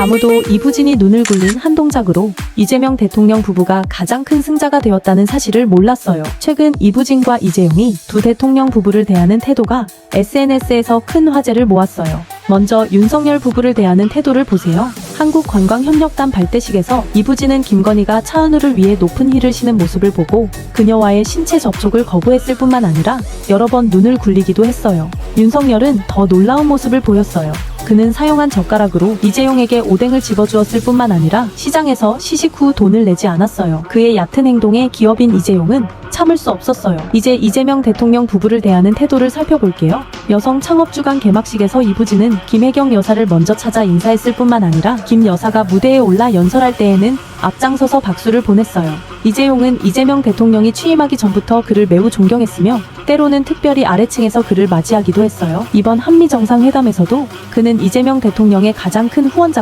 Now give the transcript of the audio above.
아무도 이부진이 눈을 굴린 한 동작으로 이재명 대통령 부부가 가장 큰 승자가 되었다는 사실을 몰랐어요. 최근 이부진과 이재용이 두 대통령 부부를 대하는 태도가 SNS에서 큰 화제를 모았어요. 먼저 윤석열 부부를 대하는 태도를 보세요. 한국관광협력단 발대식에서 이부진은 김건희가 차은우를 위해 높은 힐을 신은 모습을 보고 그녀와의 신체 접촉을 거부했을 뿐만 아니라 여러 번 눈을 굴리기도 했어요. 윤석열은 더 놀라운 모습을 보였어요. 그는 사용한 젓가락으로 이재용에게 오뎅을 집어주었을 뿐만 아니라 시장에서 시식 후 돈을 내지 않았어요. 그의 얕은 행동에 기업인 이재용은 참을 수 없었어요. 이제 이재명 대통령 부부를 대하는 태도를 살펴볼게요. 여성 창업주간 개막식에서 이부진은 김혜경 여사를 먼저 찾아 인사했을 뿐만 아니라 김 여사가 무대에 올라 연설할 때에는 앞장서서 박수를 보냈어요. 이재용은 이재명 대통령이 취임하기 전부터 그를 매우 존경했으며 때로는 특별히 아래층에서 그를 맞이하기도 했어요. 이번 한미 정상회담에서도 그는 이재명 대통령의 가장 큰 후원자